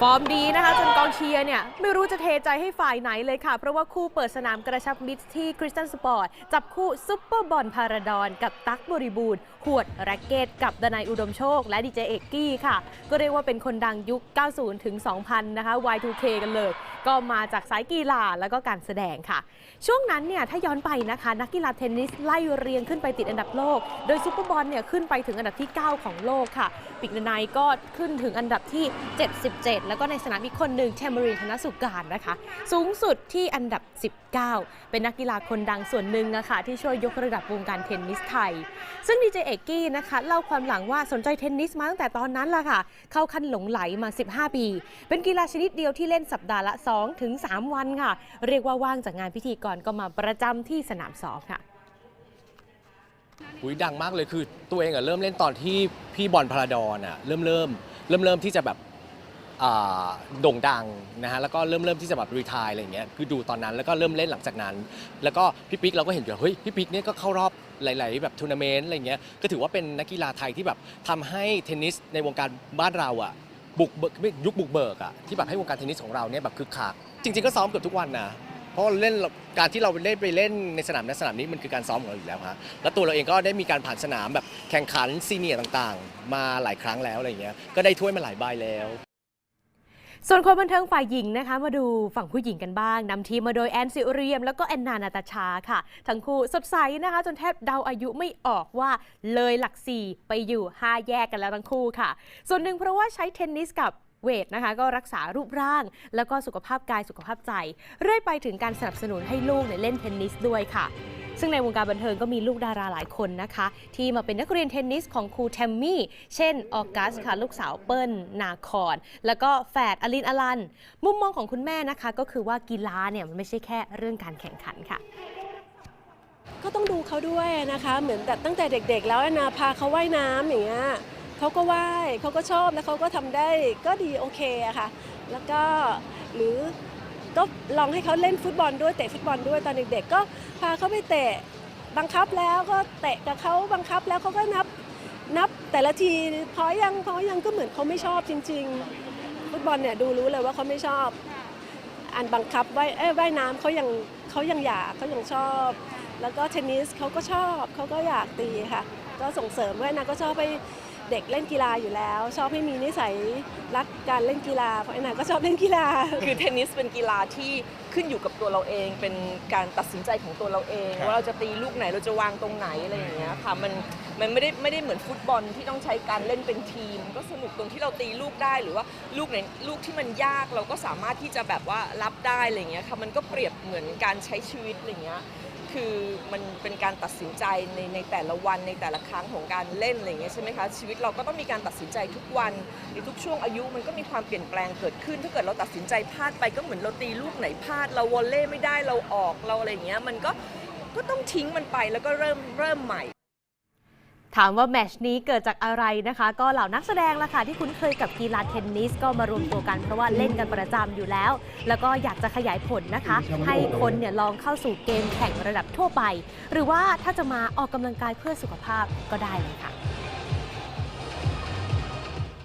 ฟอร์มดีนะคะ จนกองเชียร์เนี่ย ไม่รู้จะเทใจให้ฝ่ายไหนเลยค่ะ เพราะว่าคู่เปิดสนามกระชับมิตรที่คริสตันสปอร์ต จับคู่ซุปเปอร์บอลพาราดอนกับตั๊กบริบูรณ์ขวดแร็กเกตกับดนายอุดมโชค และดีเจเอกกี้ค่ะ ก็เรียกว่าเป็นคนดังยุค 90 ถึง 2000 นะคะ Y2K กันเลย ก็มาจากสายกีฬาแล้วก็การแสดงค่ะ ช่วงนั้นเนี่ยถ้าย้อนไปนะคะ นักกีฬาเทนนิสไล่เรียงขึ้นไปติดอันดับโลก โดยซุปเปอร์บอลเนี่ยขึ้นไปถึงอันดับที่ 9 ของโลกค่ะ ปิกนายก็ขึ้นถึงอันดับที่ 77 แล้วก็ในสนามอีกคนหนึ่งแชมเบอรีนธนสุการนะคะ สูงสุดที่อันดับ 19 เป็นนักกีฬาคนดังส่วนหนึ่งนะคะที่ช่วยยกระดับวงการเทนนิสไทย ซึ่งดีเจเอกกี้นะคะเล่าความหลังว่าสนใจเทนนิสมาตั้งแต่ตอนนั้นล่ะค่ะ เข้าขั้นหลงไหลมา 15 ปี เป็นกีฬาชนิดเดียวที่เล่นสัปดาห์ละ2ถึง3วันค่ะ เรียกว่าว่างจากงานพิธีกรก็มาประจำที่สนามซ้อมค่ะหุยดังมากเลยคือตัวเองอะเริ่มเล่นตอนที่พี่บอลพาราดอนอะเริ่มเริ่มเริ่มเริ่มที่จะแบบโด่งดังนะฮะแล้วก็เริ่มเริ่มที่จะแบบรีทายอะไรอย่างเงี้ยคือดูตอนนั้นแล้วก็เริ่มเล่นหลังจากนั้น แล้วก็พี่ปิ๊กเราก็เห็นอยู่เฮ้ยพี่ปิ๊กเนี่ยก็เข้ารอบหลาย ๆ แบบทัวร์นาเมนต์อะไรเงี้ยก็ถือว่าเป็นนักกีฬาไทยที่แบบทำให้เทนนิสในวงการบ้านเราอะ บุกเบิกยุคบุกเบิกอะที่แบบให้วงการเทนนิสของเราเนี่ยแบบคึกคักจริง ๆก็ซ้อมเกือบทุกวันนะเพราะเล่นการที่เราเล่นไปเล่นในสนามนั้นสนามนี้มันคือการซ้อมของเราอยู่แล้วฮะแล้วตัวเราเองก็ได้มีการผ่านสนามแบบแข่งขันซีเนียร์ต่างๆ มาหลายครั้งแล้วอะไรเงี้ยก็ได้ถ้วยมาหลายใบแล้ว ส่วนคนบันเทิงฝ่ายหญิงนะคะ มาดูฝั่งผู้หญิงกันบ้างนำทีมมาโดยแอนซิเรียม แล้วก็แอนนานาตาชาค่ะ ทั้งคู่สดใสนะคะ จนแทบเดาอายุไม่ออกว่าเลยหลัก4ไปอยู่ 5 แยกกันแล้วทั้งคู่ค่ะ ส่วนหนึ่งเพราะว่าใช้เทนนิสกับเวทนะคะ ก็รักษารูปร่าง แล้วก็สุขภาพกายสุขภาพใจ เรื่อยไปถึงการสนับสนุนให้ลูกเนี่ยเล่นเทนนิสด้วยค่ะ ซึ่งในวงการบันเทิงก็มีลูกดาราหลายคนนะคะ ที่มาเป็นนักเรียนเทนนิสของครูแทมมี่ เช่นออกัสค่ะลูกสาวเปิ้ลนาคอนแล้วก็แฝดอลินอลัน มุมมองของคุณแม่นะคะ ก็คือว่ากีฬาเนี่ยมันไม่ใช่แค่เรื่องการแข่งขันค่ะก็ต้องดูเขาด้วยนะคะ เหมือนแบบตั้งแต่เด็กๆ แล้วนนาพาเขาว่ายน้ำอย่างเงี้ยเขาก็ว่ายเขาก็ชอบแล้วเขาก็ทำได้ก็ดีโอเคอะค่ะ แล้วก็หรือ ก็ลองให้เขาเล่นฟุตบอลด้วยเตะฟุตบอลด้วยตอนเด็กๆก็พาเขาไปเตะบังคับแล้วก็เตะกับเขาบังคับแล้วเขาก็นับนับแต่ละทีพอยังพอยังก็เหมือนเขาไม่ชอบจริง ๆ ฟุตบอลเนี่ยดูรู้เลยว่าเขาไม่ชอบอันบังคับว่ายเอ้ยว่ายน้ำเขายังเขายังอยากเขายังชอบ แล้วก็เทนนิสเขาก็ชอบเขาก็อยากตีค่ะ ก็ส่งเสริมว่านะก็ชอบให้ เด็กเล่นกีฬาอยู่แล้ว ชอบให้มีนิสัยรักการเล่นกีฬาเพราะไอ้นาก็ชอบเล่นกีฬา คือเทนนิสเป็นกีฬาที่ขึ้นอยู่กับตัวเราเอง เป็นการตัดสินใจของตัวเราเอง ว่าเราจะตีลูกไหนเราจะวางตรงไหนอะไรอย่างเงี้ยค่ะมันมันไม่ได้ไม่ได้เหมือนฟุตบอลที่ต้องใช้การเล่นเป็นทีม ก็สนุกตรงที่เราตีลูกได้หรือว่าลูกไหนลูกที่มันยากเราก็สามารถที่จะแบบว่ารับได้อะไรอย่างเงี้ยค่ะมันก็เปรียบเหมือนการใช้ชีวิตอะไรอย่างเงี้ย คือมันเป็นการตัดสินใจในในแต่ละวันในแต่ละครั้งของการเล่นอะไรอย่างเงี้ยใช่ไหมคะชีวิตเราก็ต้องมีการตัดสินใจทุกวันในทุกช่วงอายุมันก็มีความเปลี่ยนแปลงเกิดขึ้น ถ้าเกิดเราตัดสินใจพลาดไปก็เหมือนเราตีลูกไหนพลาด เราวอลเล่ไม่ได้เราออกเราอะไรอย่างเงี้ยมันก็ก็ต้องทิ้งมันไปแล้วก็เริ่มเริ่มใหม่ ถามว่าแมชนี้เกิดจากอะไรนะคะ ก็เหล่านักแสดงละค่ะที่คุ้นเคยกับกีฬาเทนนิสก็มารวมตัวกันเพราะว่าเล่นกันประจำอยู่แล้ว แล้วก็อยากจะขยายผลนะคะ ให้คนเนี่ยลองเข้าสู่เกมแข่งระดับทั่วไป หรือว่าถ้าจะมาออกกำลังกายเพื่อสุขภาพก็ได้เลยค่ะ